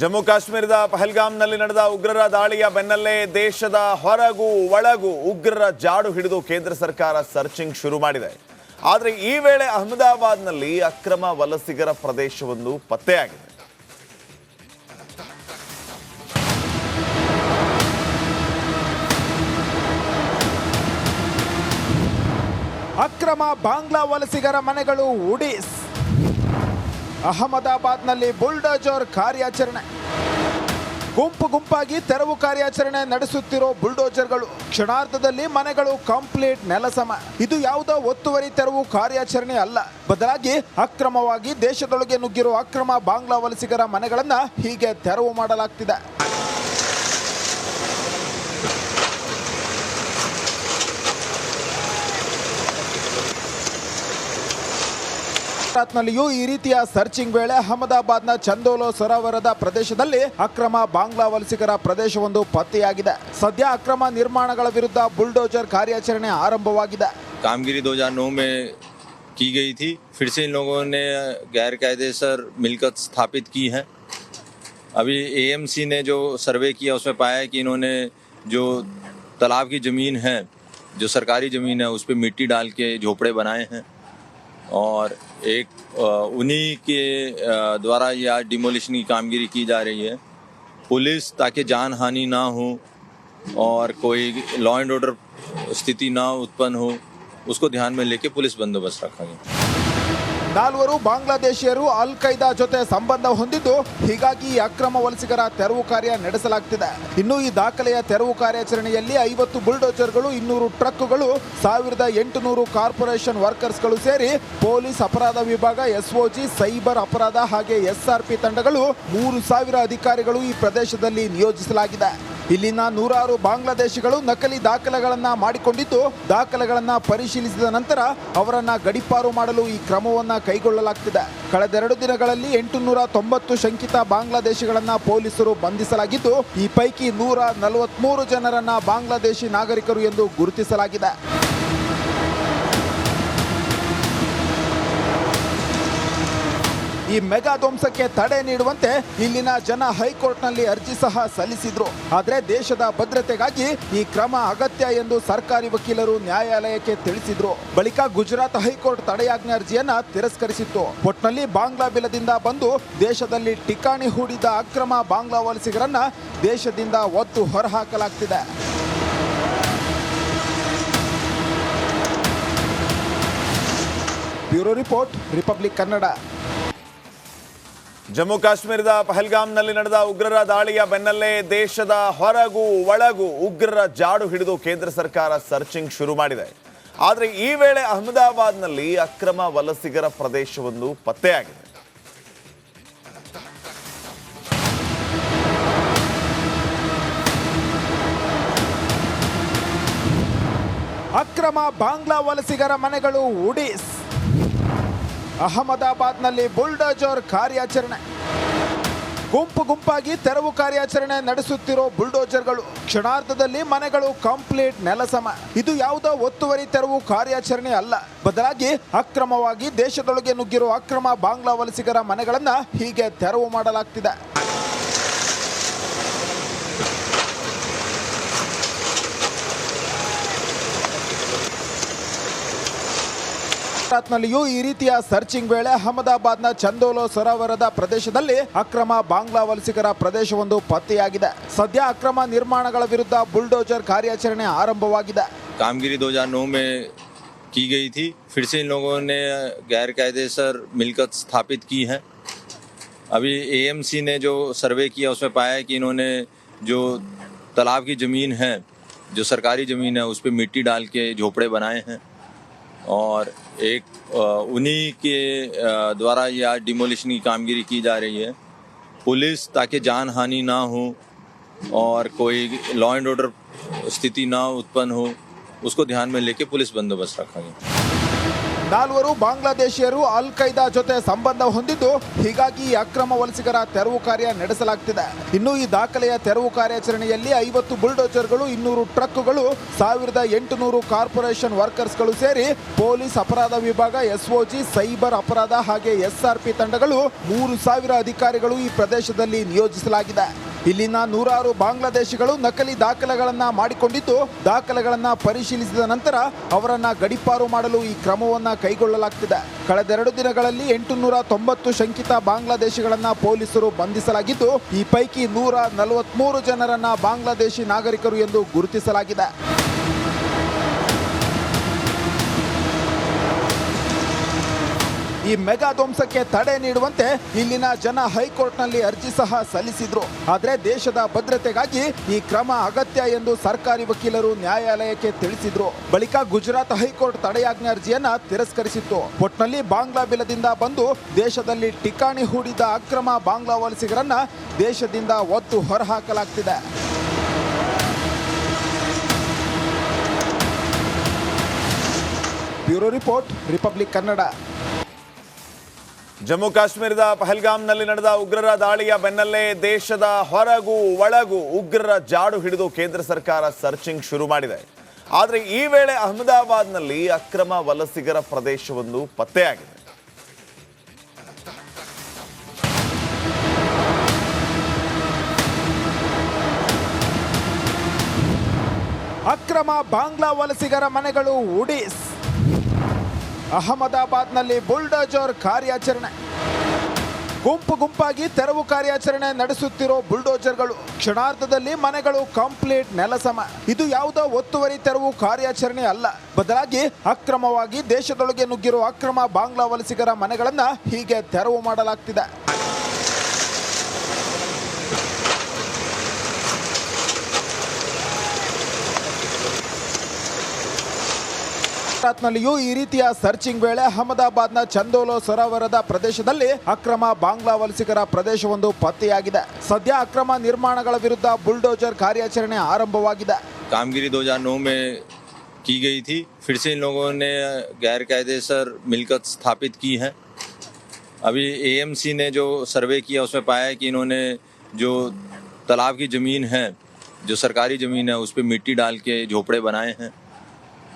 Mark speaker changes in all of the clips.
Speaker 1: ಜಮ್ಮು ಕಾಶ್ಮೀರದ ಪಹಲ್ಗಾಮ್ನಲ್ಲಿ ನಡೆದ ಉಗ್ರರ ದಾಳಿಯ ಬೆನ್ನಲ್ಲೇ ದೇಶದ ಹೊರಗೂ ಒಳಗೂ ಉಗ್ರರ ಜಾಡು ಹಿಡಿದು ಕೇಂದ್ರ ಸರ್ಕಾರ ಸರ್ಚಿಂಗ್ ಶುರು ಮಾಡಿದೆ. ಆದರೆ ಈ ವೇಳೆ ಅಹಮದಾಬಾದ್ನಲ್ಲಿ ಅಕ್ರಮ ವಲಸಿಗರ ಪ್ರದೇಶವೊಂದು ಪತ್ತೆಯಾಗಿದೆ.
Speaker 2: ಅಕ್ರಮ ಬಾಂಗ್ಲಾ ವಲಸಿಗರ ಮನೆಗಳು ಉಡೀಸ್ ಅಹಮದಾಬಾದ್ನಲ್ಲಿ ಬುಲ್ಡೋಜರ್ ಕಾರ್ಯಾಚರಣೆ. ಗುಂಪು ಗುಂಪಾಗಿ ತೆರವು ಕಾರ್ಯಾಚರಣೆ ನಡೆಸುತ್ತಿರೋ ಬುಲ್ಡೋಜರ್ಗಳು, ಕ್ಷಣಾರ್ಧದಲ್ಲಿ ಮನೆಗಳು ಕಂಪ್ಲೀಟ್ ನೆಲಸಮ. ಇದು ಯಾವುದೋ ಒತ್ತುವರಿ ತೆರವು ಕಾರ್ಯಾಚರಣೆ ಅಲ್ಲ. ಬದಲಾಗಿ ಅಕ್ರಮವಾಗಿ ದೇಶದೊಳಗೆ ನುಗ್ಗಿರೋ ಅಕ್ರಮ ಬಾಂಗ್ಲಾ ವಲಸಿಗರ ಮನೆಗಳನ್ನು ಹೀಗೆ ತೆರವು ಮಾಡಲಾಗ್ತಿದೆ. ಗುಜರಾತ್ನಲ್ಲಿಯೂ ಈ ರೀತಿಯ ಸರ್ಚಿಂಗ್ ವೇಳೆ ಅಹಮದಾಬಾದ್ನ ಚಂದೋಲೋ ಸರೋವರದ ಪ್ರದೇಶದಲ್ಲಿ ಅಕ್ರಮ ಬಾಂಗ್ಲಾ ವಲಸಿಗರ ಪ್ರದೇಶವೊಂದು ಪತ್ತೆಯಾಗಿದೆ ಸದ್ಯ ಅಕ್ರಮ ನಿರ್ಮಾಣಗಳ ವಿರುದ್ಧ ಬುಲ್ಡೋಜರ್ ಕಾರ್ಯಾಚರಣೆ ಆರಂಭವಾಗಿದೆ
Speaker 3: कामगिरी 2009 में की गई थी फिर से इन लोगों ने गैर कायदेसर मिलकत स्थापित की है अभी एएमसी ने जो सर्वे किया उसमें पाया है कि इन्होंने जो तालाब की ज़मीन है जो सरकारी ज़मीन है उस पर मिट्टी डाल के झोपड़े बनाए हैं और एक उन्हीं के द्वारा यह आज डिमोलिशन की कामगिरी की जा रही है। पुलिस ताकि जान हानि ना हो और कोई लॉ एंड ऑर्डर स्थिति ना उत्पन्न हो, उसको ध्यान में लेके पुलिस बंदोबस्त रखा गया
Speaker 2: ನಾಲ್ವರು ಬಾಂಗ್ಲಾದೇಶಿಯರು ಅಲ್ ಖೈದಾ ಜೊತೆ ಸಂಬಂಧ ಹೊಂದಿದ್ದು ಹೀಗಾಗಿ ಅಕ್ರಮ ವಲಸಿಗರ ತೆರವು ಕಾರ್ಯ ನಡೆಸಲಾಗ್ತಿದೆ. ಇನ್ನು ಈ ದಾಖಲೆಯ ತೆರವು ಕಾರ್ಯಾಚರಣೆಯಲ್ಲಿ ಐವತ್ತು ಬುಲ್ಡೋಜರ್ಗಳು, ಇನ್ನೂರು ಟ್ರಕ್ಗಳು ಸಾವಿರದ ಎಂಟುನೂರು ಕಾರ್ಪೊರೇಷನ್ ವರ್ಕರ್ಸ್ಗಳು ಸೇರಿ ಪೊಲೀಸ್ ಅಪರಾಧ ವಿಭಾಗ ಎಸ್ಒಜಿ ಸೈಬರ್ ಅಪರಾಧ ಹಾಗೆ ಎಸ್ಆರ್ಪಿ ತಂಡಗಳು ಮೂರು ಸಾವಿರ ಅಧಿಕಾರಿಗಳು ಈ ಪ್ರದೇಶದಲ್ಲಿ ನಿಯೋಜಿಸಲಾಗಿದೆ. ಇಲ್ಲಿನ ನೂರಾರು ಬಾಂಗ್ಲಾದೇಶಿಗಳು ನಕಲಿ ದಾಖಲೆಗಳನ್ನ ಮಾಡಿಕೊಂಡಿದ್ದು, ದಾಖಲೆಗಳನ್ನ ಪರಿಶೀಲಿಸಿದ ನಂತರ ಅವರನ್ನ ಗಡಿಪಾರು ಮಾಡಲು ಈ ಕ್ರಮವನ್ನ ಕೈಗೊಳ್ಳಲಾಗ್ತಿದೆ. ಕಳೆದೆರಡು ದಿನಗಳಲ್ಲಿ ಎಂಟುನೂರ ತೊಂಬತ್ತು ಶಂಕಿತ ಬಾಂಗ್ಲಾದೇಶಿಗಳನ್ನ ಪೊಲೀಸರು ಬಂಧಿಸಲಾಗಿದ್ದು, ಈ ಪೈಕಿ ನೂರ ನಲವತ್ಮೂರು ಜನರನ್ನ ಬಾಂಗ್ಲಾದೇಶಿ ನಾಗರಿಕರು ಎಂದು ಗುರುತಿಸಲಾಗಿದೆ. ಈ ಮೆಗಾ ಧ್ವಂಸಕ್ಕೆ ತಡೆ ನೀಡುವಂತೆ ಇಲ್ಲಿನ ಜನ ಹೈಕೋರ್ಟ್ನಲ್ಲಿ ಅರ್ಜಿ ಸಹ ಸಲ್ಲಿಸಿದ್ರು. ಆದರೆ ದೇಶದ ಭದ್ರತೆಗಾಗಿ ಈ ಕ್ರಮ ಅಗತ್ಯ ಎಂದು ಸರ್ಕಾರಿ ವಕೀಲರು ನ್ಯಾಯಾಲಯಕ್ಕೆ ತಿಳಿಸಿದ್ರು. ಬಳಿಕ ಗುಜರಾತ್ ಹೈಕೋರ್ಟ್ ತಡೆಯಾಜ್ಞೆ ಅರ್ಜಿಯನ್ನ ತಿರಸ್ಕರಿಸಿತ್ತು. ಒಟ್ನಲ್ಲಿ ಬಾಂಗ್ಲಾ ಬಿಲದಿಂದ ಬಂದು ದೇಶದಲ್ಲಿ ಠಿಕಾಣಿ ಹೂಡಿದ ಅಕ್ರಮ ಬಾಂಗ್ಲಾ ವಲಸಿಗರನ್ನ ದೇಶದಿಂದ ಒತ್ತು ಹೊರಹಾಕಲಾಗ್ತಿದೆ. Bureau report, Republic Kannada.
Speaker 1: Jammu ಕಾಶ್ಮೀರದ ಪಹಲ್ಗಾಮ್ನಲ್ಲಿ ನಡೆದ ಉಗ್ರರ ದಾಳಿಯ ಬೆನ್ನಲ್ಲೇ ದೇಶದ ಹೊರಗೂ ಒಳಗೂ ಉಗ್ರರ ಜಾಡು ಹಿಡಿದು ಕೇಂದ್ರ ಸರ್ಕಾರ ಸರ್ಚಿಂಗ್ ಶುರು ಮಾಡಿದೆ. ಆದರೆ ಈ ವೇಳೆ ಅಹಮದಾಬಾದ್ನಲ್ಲಿ ಅಕ್ರಮ ವಲಸಿಗರ ಪ್ರದೇಶವೊಂದು ಪತ್ತೆಯಾಗಿದೆ.
Speaker 2: ಅಕ್ರಮ ಬಾಂಗ್ಲಾ ವಲಸಿಗರ ಮನೆಗಳು ಉಡೀಸ್ ಅಹಮದಾಬಾದ್ನಲ್ಲಿ ಬುಲ್ಡೋಜರ್ ಕಾರ್ಯಾಚರಣೆ. ಗುಂಪು ಗುಂಪಾಗಿ ತೆರವು ಕಾರ್ಯಾಚರಣೆ ನಡೆಸುತ್ತಿರೋ ಬುಲ್ಡೋಜರ್ಗಳು, ಕ್ಷಣಾರ್ಧದಲ್ಲಿ ಮನೆಗಳು ಕಂಪ್ಲೀಟ್ ನೆಲಸಮ. ಇದು ಯಾವುದೋ ಒತ್ತುವರಿ ತೆರವು ಕಾರ್ಯಾಚರಣೆ ಅಲ್ಲ. ಬದಲಾಗಿ ಅಕ್ರಮವಾಗಿ ದೇಶದೊಳಗೆ ನುಗ್ಗಿರೋ ಅಕ್ರಮ ಬಾಂಗ್ಲಾ ವಲಸಿಗರ ಮನೆಗಳನ್ನು ಹೀಗೆ ತೆರವು ಮಾಡಲಾಗ್ತಿದೆ. ಗುಜರಾತ್ನಲ್ಲಿಯೂ ಈ ರೀತಿಯ ಸರ್ಚಿಂಗ್ ವೇಳೆ ಅಹಮದಾಬಾದ್ನ ಚಂದೋಲೋ ಸರೋವರದ ಪ್ರದೇಶದಲ್ಲಿ ಅಕ್ರಮ ಬಾಂಗ್ಲಾ ವಲಸಿಗರ ಪ್ರದೇಶವೊಂದು ಪತ್ತೆಯಾಗಿದೆ ಸದ್ಯ ಅಕ್ರಮ ನಿರ್ಮಾಣಗಳ ವಿರುದ್ಧ ಬುಲ್ಡೋಜರ್ ಕಾರ್ಯಾಚರಣೆ ಆರಂಭವಾಗಿದೆ
Speaker 3: कामगिरी 2009 में की गई थी फिर से इन लोगों ने गैर कायदेसर मिलकत स्थापित की है अभी एएमसी ने जो सर्वे किया उसमें पाया है कि इन्होंने जो तालाब की ज़मीन है जो सरकारी ज़मीन है उस पर मिट्टी डाल के झोपड़े बनाए हैं और एक उन्हीं के द्वारा यह आज डिमोलिशन की कामगिरी की जा रही है। पुलिस ताकि जान हानि ना हो और कोई लॉ एंड ऑर्डर स्थिति ना उत्पन्न हो, उसको ध्यान में लेके पुलिस बंदोबस्त रखा गया
Speaker 2: ನಾಲ್ವರು ಬಾಂಗ್ಲಾದೇಶಿಯರು ಅಲ್ ಖೈದಾ ಜೊತೆ ಸಂಬಂಧ ಹೊಂದಿದ್ದು ಹೀಗಾಗಿ ಈ ಅಕ್ರಮ ವಲಸಿಗರ ತೆರವು ಕಾರ್ಯ ನಡೆಸಲಾಗ್ತಿದೆ. ಇನ್ನು ಈ ದಾಖಲೆಯ ತೆರವು ಕಾರ್ಯಾಚರಣೆಯಲ್ಲಿ ಐವತ್ತು ಬುಲ್ಡೋಜರ್ಗಳು, ಇನ್ನೂರು ಟ್ರಕ್ಗಳು ಸಾವಿರದ ಎಂಟುನೂರು ಕಾರ್ಪೊರೇಷನ್ ವರ್ಕರ್ಸ್ಗಳು ಸೇರಿ ಪೊಲೀಸ್ ಅಪರಾಧ ವಿಭಾಗ ಎಸ್ಒಜಿ ಸೈಬರ್ ಅಪರಾಧ ಹಾಗೆ ಎಸ್ಆರ್ಪಿ ತಂಡಗಳು ಮೂರು ಸಾವಿರ ಅಧಿಕಾರಿಗಳು ಈ ಪ್ರದೇಶದಲ್ಲಿ ನಿಯೋಜಿಸಲಾಗಿದೆ. ಇಲ್ಲಿನ ನೂರಾರು ಬಾಂಗ್ಲಾದೇಶಿಗಳು ನಕಲಿ ದಾಖಲೆಗಳನ್ನು ಮಾಡಿಕೊಂಡಿದ್ದು, ದಾಖಲೆಗಳನ್ನು ಪರಿಶೀಲಿಸಿದ ನಂತರ ಅವರನ್ನು ಗಡಿಪಾರು ಮಾಡಲು ಈ ಕ್ರಮವನ್ನ ಕೈಗೊಳ್ಳಲಾಗ್ತಿದೆ. ಕಳೆದೆರಡು ದಿನಗಳಲ್ಲಿ ಎಂಟುನೂರ ತೊಂಬತ್ತು ಶಂಕಿತ ಬಾಂಗ್ಲಾದೇಶಿಗಳನ್ನ ಪೊಲೀಸರು ಬಂಧಿಸಲಾಗಿದ್ದು, ಈ ಪೈಕಿ ನೂರ ನಲವತ್ಮೂರು ಜನರನ್ನು ಬಾಂಗ್ಲಾದೇಶಿ ನಾಗರಿಕರು ಎಂದು ಗುರುತಿಸಲಾಗಿದೆ. ಈ ಮೆಗಾ ಧ್ವಂಸಕ್ಕೆ ತಡೆ ನೀಡುವಂತೆ ಇಲ್ಲಿನ ಜನ ಹೈಕೋರ್ಟ್ನಲ್ಲಿ ಅರ್ಜಿ ಸಹ ಸಲ್ಲಿಸಿದ್ರು. ಆದರೆ ದೇಶದ ಭದ್ರತೆಗಾಗಿ ಈ ಕ್ರಮ ಅಗತ್ಯ ಎಂದು ಸರ್ಕಾರಿ ವಕೀಲರು ನ್ಯಾಯಾಲಯಕ್ಕೆ ತಿಳಿಸಿದ್ರು. ಬಳಿಕ ಗುಜರಾತ್ ಹೈಕೋರ್ಟ್ ತಡೆಯಾಜ್ಞೆ ಅರ್ಜಿಯನ್ನ ತಿರಸ್ಕರಿಸಿತ್ತು. ಒಟ್ನಲ್ಲಿ ಬಾಂಗ್ಲಾ ಬಿಲದಿಂದ ಬಂದು ದೇಶದಲ್ಲಿ ಟಿಕಾಣಿ ಹೂಡಿದ ಅಕ್ರಮ ಬಾಂಗ್ಲಾ ವಲಸಿಗರನ್ನ ದೇಶದಿಂದ ಒತ್ತು ಹೊರಹಾಕಲಾಗ್ತಿದೆ. Bureau report, Republic Kannada.
Speaker 1: Jammu ಕಾಶ್ಮೀರದ ಪಹಲ್ಗಾಮ್ನಲ್ಲಿ ನಡೆದ ಉಗ್ರರ ದಾಳಿಯ ಬೆನ್ನಲ್ಲೇ ದೇಶದ ಹೊರಗೂ ಒಳಗೂ ಉಗ್ರರ ಜಾಡು ಹಿಡಿದು ಕೇಂದ್ರ ಸರ್ಕಾರ ಸರ್ಚಿಂಗ್ ಶುರು ಮಾಡಿದೆ. ಆದರೆ ಈ ವೇಳೆ ಅಹಮದಾಬಾದ್ನಲ್ಲಿ ಅಕ್ರಮ ವಲಸಿಗರ ಪ್ರದೇಶವೊಂದು ಪತ್ತೆಯಾಗಿದೆ.
Speaker 2: ಅಕ್ರಮ ಬಾಂಗ್ಲಾ ವಲಸಿಗರ ಮನೆಗಳು ಉಡೀಸ್ ಅಹಮದಾಬಾದ್ನಲ್ಲಿ ಬುಲ್ಡೋಜರ್ ಕಾರ್ಯಾಚರಣೆ. ಗುಂಪು ಗುಂಪಾಗಿ ತೆರವು ಕಾರ್ಯಾಚರಣೆ ನಡೆಸುತ್ತಿರೋ ಬುಲ್ಡೋಜರ್ಗಳು, ಕ್ಷಣಾರ್ಧದಲ್ಲಿ ಮನೆಗಳು ಕಂಪ್ಲೀಟ್ ನೆಲಸಮ. ಇದು ಯಾವುದೋ ಒತ್ತುವರಿ ತೆರವು ಕಾರ್ಯಾಚರಣೆ ಅಲ್ಲ. ಬದಲಾಗಿ ಅಕ್ರಮವಾಗಿ ದೇಶದೊಳಗೆ ನುಗ್ಗಿರುವ ಅಕ್ರಮ ಬಾಂಗ್ಲಾ ವಲಸಿಗರ ಮನೆಗಳನ್ನು ಹೀಗೆ ತೆರವು ಮಾಡಲಾಗ್ತಿದೆ. ಗುಜರಾತ್ನಲ್ಲಿಯೂ ಈ ರೀತಿಯ ಸರ್ಚಿಂಗ್ ವೇಳೆ ಅಹಮದಾಬಾದ್ನ ಚಂದೋಲೋ ಸರೋವರದ ಪ್ರದೇಶದಲ್ಲಿ ಅಕ್ರಮ ಬಾಂಗ್ಲಾ ವಲಸಿಗರ ಪ್ರದೇಶವೊಂದು ಪತ್ತೆಯಾಗಿದೆ ಸದ್ಯ ಅಕ್ರಮ ನಿರ್ಮಾಣಗಳ ವಿರುದ್ಧ ಬುಲ್ಡೋಜರ್ ಕಾರ್ಯಾಚರಣೆ ಆರಂಭವಾಗಿದೆ
Speaker 3: कामगिरी 2009 में की गई थी फिर से इन लोगों ने गैर कायदेसर मिलकत स्थापित की है अभी एएमसी ने जो सर्वे किया उसमें पाया है कि इन्होंने जो तालाब की ज़मीन है जो सरकारी ज़मीन है उस पर मिट्टी डाल के झोपड़े बनाए हैं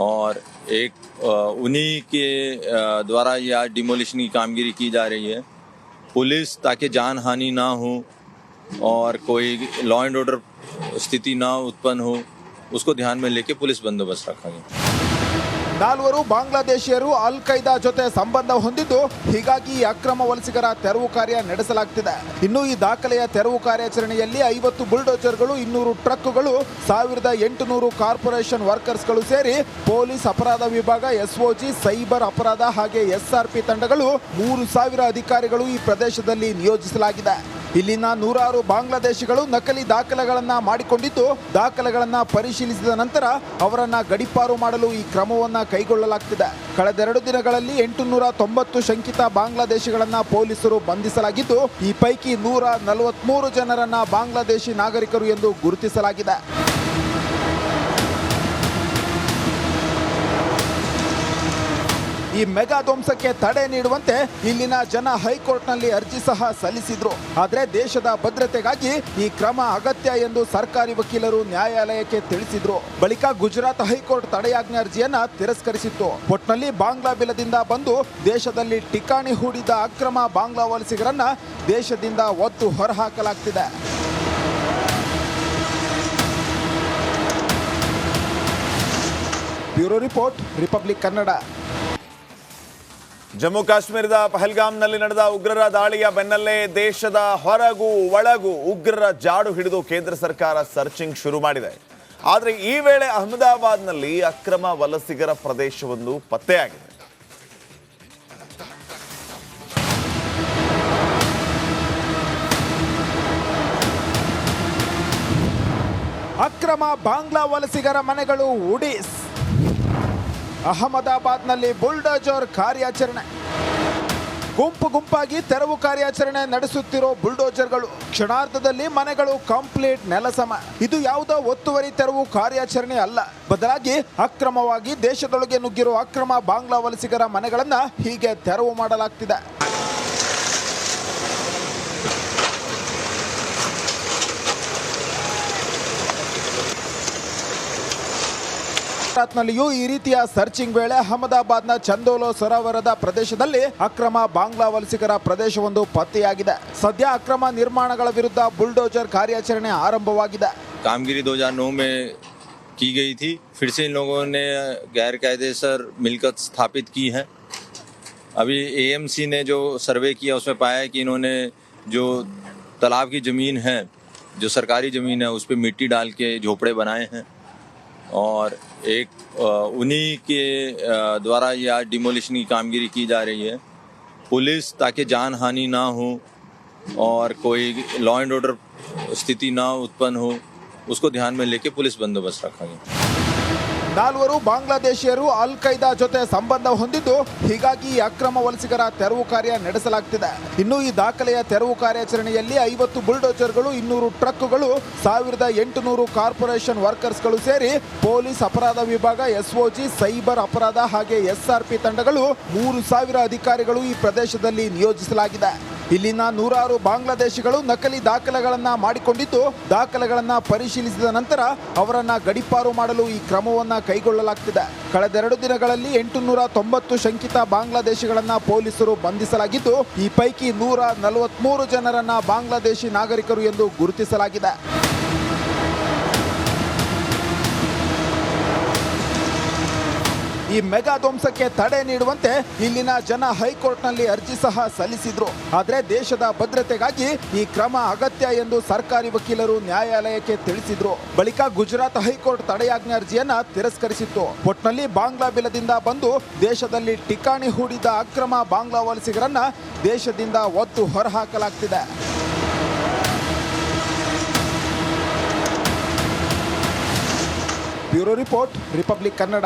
Speaker 3: और एक उन्हीं के द्वारा यह आज डिमोलिशन की कामगिरी की जा रही है। पुलिस ताकि जान हानि ना हो और कोई लॉ एंड ऑर्डर स्थिति ना उत्पन्न हो, उसको ध्यान में लेके पुलिस बंदोबस्त रखा गया
Speaker 2: ನಾಲ್ವರು ಬಾಂಗ್ಲಾದೇಶಿಯರು ಅಲ್ ಖೈದಾ ಜೊತೆ ಸಂಬಂಧ ಹೊಂದಿದ್ದು ಹೀಗಾಗಿ ಈ ಅಕ್ರಮ ವಲಸಿಗರ ತೆರವು ಕಾರ್ಯ ನಡೆಸಲಾಗ್ತಿದೆ. ಇನ್ನು ಈ ದಾಖಲೆಯ ತೆರವು ಕಾರ್ಯಾಚರಣೆಯಲ್ಲಿ ಐವತ್ತು ಬುಲ್ಡೋಜರ್ಗಳು, ಇನ್ನೂರು ಟ್ರಕ್ಗಳು ಸಾವಿರದ ಎಂಟುನೂರು ಕಾರ್ಪೊರೇಷನ್ ವರ್ಕರ್ಸ್ಗಳು ಸೇರಿ ಪೊಲೀಸ್ ಅಪರಾಧ ವಿಭಾಗ ಎಸ್ಒಜಿ ಸೈಬರ್ ಅಪರಾಧ ಹಾಗೆ ಎಸ್ಆರ್ಪಿ ತಂಡಗಳು ಮೂರು ಸಾವಿರ ಅಧಿಕಾರಿಗಳು ಈ ಪ್ರದೇಶದಲ್ಲಿ ನಿಯೋಜಿಸಲಾಗಿದೆ. ಇಲ್ಲಿನ ನೂರಾರು ಬಾಂಗ್ಲಾದೇಶಿಗಳು ನಕಲಿ ದಾಖಲೆಗಳನ್ನು ಮಾಡಿಕೊಂಡಿದ್ದು, ದಾಖಲೆಗಳನ್ನು ಪರಿಶೀಲಿಸಿದ ನಂತರ ಅವರನ್ನ ಗಡಿಪಾರು ಮಾಡಲು ಈ ಕ್ರಮವನ್ನ ಕೈಗೊಳ್ಳಲಾಗ್ತಿದೆ. ಕಳೆದೆರಡು ದಿನಗಳಲ್ಲಿ ಎಂಟುನೂರ ತೊಂಬತ್ತು ಶಂಕಿತ ಬಾಂಗ್ಲಾದೇಶಿಗಳನ್ನ ಪೊಲೀಸರು ಬಂಧಿಸಲಾಗಿದ್ದು, ಈ ಪೈಕಿ ನೂರ ನಲವತ್ಮೂರು ಜನರನ್ನ ಬಾಂಗ್ಲಾದೇಶಿ ನಾಗರಿಕರು ಎಂದು ಗುರುತಿಸಲಾಗಿದೆ. ಈ ಮೆಗಾ ಧ್ವಂಸಕ್ಕೆ ತಡೆ ನೀಡುವಂತೆ ಇಲ್ಲಿನ ಜನ ಹೈಕೋರ್ಟ್ನಲ್ಲಿ ಅರ್ಜಿ ಸಹ ಸಲ್ಲಿಸಿದ್ರು. ಆದರೆ ದೇಶದ ಭದ್ರತೆಗಾಗಿ ಈ ಕ್ರಮ ಅಗತ್ಯ ಎಂದು ಸರ್ಕಾರಿ ವಕೀಲರು ನ್ಯಾಯಾಲಯಕ್ಕೆ ತಿಳಿಸಿದ್ರು. ಬಳಿಕ ಗುಜರಾತ್ ಹೈಕೋರ್ಟ್ ತಡೆಯಾಜ್ಞೆ ಅರ್ಜಿಯನ್ನ ತಿರಸ್ಕರಿಸಿತ್ತು. ಒಟ್ನಲ್ಲಿ ಬಾಂಗ್ಲಾ ಬಿಲದಿಂದ ಬಂದು ದೇಶದಲ್ಲಿ ಟಿಕಾಣಿ ಹೂಡಿದ ಅಕ್ರಮ ಬಾಂಗ್ಲಾ ವಲಸಿಗರನ್ನ ದೇಶದಿಂದ ಒತ್ತು ಹೊರಹಾಕಲಾಗ್ತಿದೆ. Bureau report, Republic Kannada.
Speaker 1: Jammu ಕಾಶ್ಮೀರದ ಪಹಲ್ಗಾಮ್ನಲ್ಲಿ ನಡೆದ ಉಗ್ರರ ದಾಳಿಯ ಬೆನ್ನಲ್ಲೇ ದೇಶದ ಹೊರಗೂ ಒಳಗೂ ಉಗ್ರರ ಜಾಡು ಹಿಡಿದು ಕೇಂದ್ರ ಸರ್ಕಾರ ಸರ್ಚಿಂಗ್ ಶುರು ಮಾಡಿದೆ. ಆದರೆ ಈ ವೇಳೆ ಅಹಮದಾಬಾದ್ನಲ್ಲಿ ಅಕ್ರಮ ವಲಸಿಗರ ಪ್ರದೇಶವೊಂದು ಪತ್ತೆಯಾಗಿದೆ.
Speaker 2: ಅಕ್ರಮ ಬಾಂಗ್ಲಾ ವಲಸಿಗರ ಮನೆಗಳು ಉಡೀಸ್ ಅಹಮದಾಬಾದ್ನಲ್ಲಿ ಬುಲ್ಡೋಜರ್ ಕಾರ್ಯಾಚರಣೆ. ಗುಂಪು ಗುಂಪಾಗಿ ತೆರವು ಕಾರ್ಯಾಚರಣೆ ನಡೆಸುತ್ತಿರೋ ಬುಲ್ಡೋಜರ್ಗಳು, ಕ್ಷಣಾರ್ಧದಲ್ಲಿ ಮನೆಗಳು ಕಂಪ್ಲೀಟ್ ನೆಲಸಮ. ಇದು ಯಾವುದೋ ಒತ್ತುವರಿ ತೆರವು ಕಾರ್ಯಾಚರಣೆ ಅಲ್ಲ. ಬದಲಾಗಿ ಅಕ್ರಮವಾಗಿ ದೇಶದೊಳಗೆ ನುಗ್ಗಿರೋ ಅಕ್ರಮ ಬಾಂಗ್ಲಾ ವಲಸಿಗರ ಮನೆಗಳನ್ನು ಹೀಗೆ ತೆರವು ಮಾಡಲಾಗ್ತಿದೆ. ಗುಜರಾತ್ನಲ್ಲಿಯೂ ಈ ರೀತಿಯ ಸರ್ಚಿಂಗ್ ವೇಳೆ ಅಹಮದಾಬಾದ್ನ ಚಂದೋಲೋ ಸರೋವರದ ಪ್ರದೇಶದಲ್ಲಿ ಅಕ್ರಮ ಬಾಂಗ್ಲಾ ವಲಸಿಗರ ಪ್ರದೇಶವೊಂದು ಪತ್ತೆಯಾಗಿದೆ ಸದ್ಯ ಅಕ್ರಮ ನಿರ್ಮಾಣಗಳ ವಿರುದ್ಧ ಬುಲ್ಡೋಜರ್ ಕಾರ್ಯಾಚರಣೆ ಆರಂಭವಾಗಿದೆ
Speaker 3: कामगिरी 2009 में की गई थी फिर से इन लोगों ने गैर कायदेसर मिलकत स्थापित की है अभी एएमसी ने जो सर्वे किया उसमें पाया है कि इन्होंने जो तालाब की ज़मीन है जो सरकारी ज़मीन है उस पर मिट्टी डाल के झोपड़े बनाए हैं और एक उन्हीं के द्वारा यह आज डिमोलिशन की कामगिरी की जा रही है। पुलिस ताकि जान हानि ना हो और कोई लॉ एंड ऑर्डर स्थिति ना उत्पन्न हो, उसको ध्यान में लेके पुलिस बंदोबस्त रखा गया
Speaker 2: ನಾಲ್ವರು ಬಾಂಗ್ಲಾದೇಶಿಯರು ಅಲ್ ಖೈದಾ ಜೊತೆ ಸಂಬಂಧ ಹೊಂದಿದ್ದು ಹೀಗಾಗಿ ಈ ಅಕ್ರಮ ವಲಸಿಗರ ತೆರವು ಕಾರ್ಯ ನಡೆಸಲಾಗ್ತಿದೆ. ಇನ್ನು ಈ ದಾಖಲೆಯ ತೆರವು ಕಾರ್ಯಾಚರಣೆಯಲ್ಲಿ ಐವತ್ತು ಬುಲ್ಡೋಜರ್ಗಳು, ಇನ್ನೂರು ಟ್ರಕ್ಗಳು ಸಾವಿರದ ಎಂಟುನೂರು ಕಾರ್ಪೊರೇಷನ್ ವರ್ಕರ್ಸ್ಗಳು ಸೇರಿ ಪೊಲೀಸ್ ಅಪರಾಧ ವಿಭಾಗ ಎಸ್ಒಜಿ ಸೈಬರ್ ಅಪರಾಧ ಹಾಗೆ ಎಸ್ಆರ್ಪಿ ತಂಡಗಳು ಮೂರು ಸಾವಿರ ಅಧಿಕಾರಿಗಳು ಈ ಪ್ರದೇಶದಲ್ಲಿ ನಿಯೋಜಿಸಲಾಗಿದೆ. ಇಲ್ಲಿನ ನೂರಾರು ಬಾಂಗ್ಲಾದೇಶಿಗಳು ನಕಲಿ ದಾಖಲೆಗಳನ್ನು ಮಾಡಿಕೊಂಡಿದ್ದು, ದಾಖಲೆಗಳನ್ನು ಪರಿಶೀಲಿಸಿದ ನಂತರ ಅವರನ್ನು ಗಡಿಪಾರು ಮಾಡಲು ಈ ಕ್ರಮವನ್ನ ಕೈಗೊಳ್ಳಲಾಗ್ತಿದೆ. ಕಳೆದೆರಡು ದಿನಗಳಲ್ಲಿ ಎಂಟುನೂರ ತೊಂಬತ್ತು ಶಂಕಿತ ಬಾಂಗ್ಲಾದೇಶಿಗಳನ್ನ ಪೊಲೀಸರು ಬಂಧಿಸಲಾಗಿದ್ದು, ಈ ಪೈಕಿ ನೂರ ನಲವತ್ಮೂರು ಜನರನ್ನ ಬಾಂಗ್ಲಾದೇಶಿ ನಾಗರಿಕರು ಎಂದು ಗುರುತಿಸಲಾಗಿದೆ. ಈ ಮೆಗಾ ಧ್ವಂಸಕ್ಕೆ ತಡೆ ನೀಡುವಂತೆ ಇಲ್ಲಿನ ಜನ ಹೈಕೋರ್ಟ್ನಲ್ಲಿ ಅರ್ಜಿ ಸಹ ಸಲ್ಲಿಸಿದ್ರು. ಆದರೆ ದೇಶದ ಭದ್ರತೆಗಾಗಿ ಈ ಕ್ರಮ ಅಗತ್ಯ ಎಂದು ಸರ್ಕಾರಿ ವಕೀಲರು ನ್ಯಾಯಾಲಯಕ್ಕೆ ತಿಳಿಸಿದ್ರು. ಬಳಿಕ ಗುಜರಾತ್ ಹೈಕೋರ್ಟ್ ತಡೆಯಾಜ್ಞೆ ಅರ್ಜಿಯನ್ನ ತಿರಸ್ಕರಿಸಿತ್ತು. ಒಟ್ನಲ್ಲಿ ಬಾಂಗ್ಲಾ ಬಿಲದಿಂದ ಬಂದು ದೇಶದಲ್ಲಿ ಠಿಕಾಣಿ ಹೂಡಿದ ಅಕ್ರಮ ಬಾಂಗ್ಲಾ ವಲಸಿಗರನ್ನ ದೇಶದಿಂದ ಒತ್ತು ಹೊರಹಾಕಲಾಗ್ತಿದೆ. Bureau report, Republic Kannada.